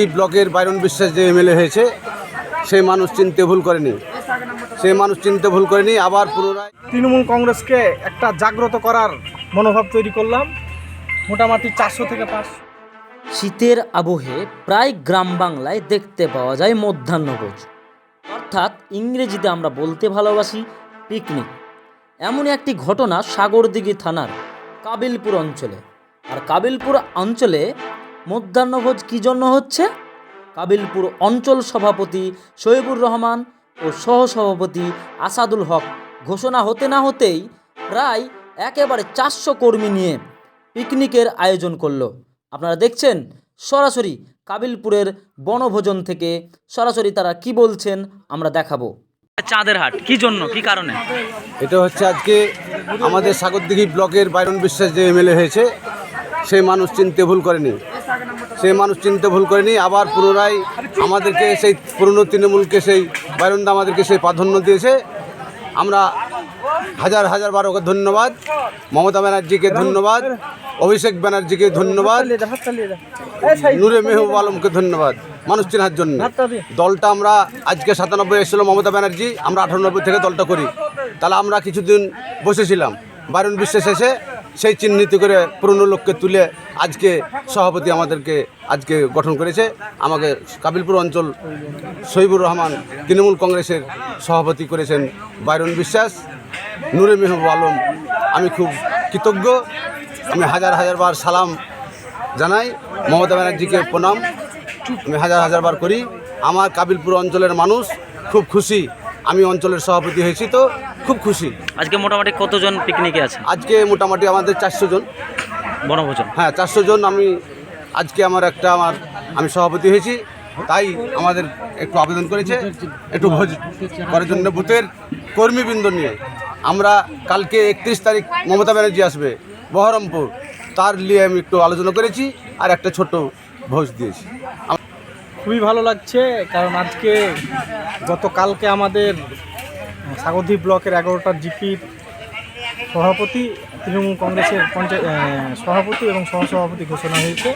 এই ব্লকের বাইরন বিশ্বাস যে এমএলএ হয়েছে সেই মানুষ চিনতে ভুল করেনি। সেই মানুষ চিনতে ভুল করেনি আবার পুনরায় তৃণমূল কংগ্রেসকে একটা জাগ্রত করার মনোভাব তৈরি করলাম মোটামুটি চারশো থেকে পাঁচশো। শীতের আবহে প্রায় গ্রাম বাংলায় দেখতে পাওয়া যায় মধ্যাহ্নভোজ। অর্থাৎ ইংরেজিতে আমরা বলতে ভালোবাসি পিকনিক এমনই একটি ঘটনা সাগরদিঘি থানার কাবিলপুর অঞ্চলে। আর কাবিলপুর অঞ্চলে মধ্যাহ্নভোজ কী জন্য হচ্ছে? কাবিলপুর অঞ্চল সভাপতি শহীবুর রহমান ও সহসভাপতি আসাদুল হক ঘোষণা হতে না হতেই প্রায় একেবারে চারশো কর্মী নিয়ে পিকনিকের আয়োজন করল। আপনারা দেখছেন সরাসরি কাবিলপুরের বনভোজন থেকে। সরাসরি তারা কি বলছেন আমরা দেখাবো। চাঁদের হাট, কি জন্য, কি কারণে? এটা হচ্ছে আজকে আমাদের সাগরদিঘি ব্লকের বাইরন বিশ্বাস যে এমএলএ হয়েছে, সেই মানুষ চিনতে ভুল করেনি। সেই মানুষ চিনতে ভুল করেনি, আবার পুনরায় আমাদেরকে সেই পুরনো তৃণমূলকে সেই বাইরনদা আমাদেরকে সেই প্রাধান্য দিয়েছে। আমরা হাজার হাজার বারো ধন্যবাদ, মমতা ব্যানার্জিকে ধন্যবাদ, অভিষেক ব্যানার্জিকে ধন্যবাদ, নূরে মেহবুব আলমকে ধন্যবাদ, মানুষ চেনার জন্য। দলটা আমরা আজকে সাতানব্বই এসেছিল মমতা ব্যানার্জি, আমরা আটানব্বই থেকে দলটা করি। তাহলে আমরা কিছুদিন বসেছিলাম বারুণ বিশ্বাস এসে সেই চিহ্নিত করে পুরনো লোককে তুলে আজকে সভাপতি আমাদেরকে আজকে গঠন করেছে। আমাকে কাবিলপুর অঞ্চল শহীবুর রহমান তৃণমূল কংগ্রেসের সভাপতি করেছেন বাইরন বিশ্বাস, নুরে মেহবুব আলম। আমি খুব কৃতজ্ঞ। আমি হাজার হাজার বার সালাম জানাই। মমতা ব্যানার্জিকে প্রণাম। আমি হাজার হাজার বার করি। আমার কাবিলপুর অঞ্চলের মানুষ খুব খুশি। আমি অঞ্চলের সভাপতি হয়েছি তো। খুব খুশি। আজকে মোটামুটি কতজন পিকনিকে আছে আজকে মোটামুটি আমাদের চারশো জন। বনভোজন? হ্যাঁ চারশো জন আমি আজকে আমার একটা আমার আমি সভাপতি হয়েছি তাই আমাদের একটু আবেদন করেছে একটু ভোজ করার জন্য বুথের কর্মীবৃন্দ নিয়ে। আমরা কালকে একত্রিশ তারিখ মমতা ব্যানার্জি আসবে বহরমপুর। তার নিয়ে আমি একটু আলোচনা করেছি আর একটা ছোট ভোজ দিয়েছি। খুবই ভালো লাগছে কারণ আজকে গতকালকে আমাদের সাগরদ্বীপ ব্লকের এগারোটা জিপির সভাপতি, তৃণমূল কংগ্রেসের পঞ্চায়েত সভাপতি এবং সহসভাপতি ঘোষণা হয়েছে।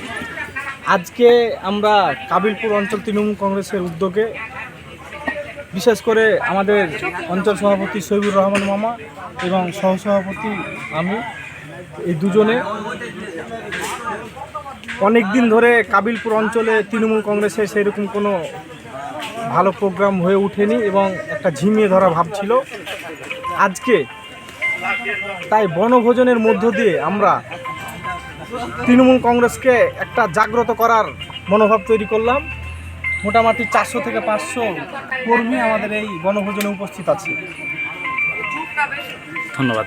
আজকে আমরা কাবিলপুর অঞ্চল তৃণমূল কংগ্রেসের উদ্যোগে বিশেষ করে আমাদের অঞ্চল সভাপতি শহীবুর রহমান মামা এবং সহসভাপতি আমি, এই দুজনে অনেক দিন ধরে কাবিলপুর অঞ্চলে তৃণমূল কংগ্রেসের সেরকম কোনো ভালো প্রোগ্রাম হয়ে ওঠেনি এবং একটা ঝিমিয়ে ধরা ভাব ছিল। আজকে তাই বনভোজনের মধ্য দিয়ে আমরা তৃণমূল কংগ্রেসকে একটা জাগ্রত করার মনোভাব তৈরি করলাম। মোটামুটি চারশো থেকে পাঁচশো কর্মী আমাদের এই বনভোজনে উপস্থিত আছে। ধন্যবাদ।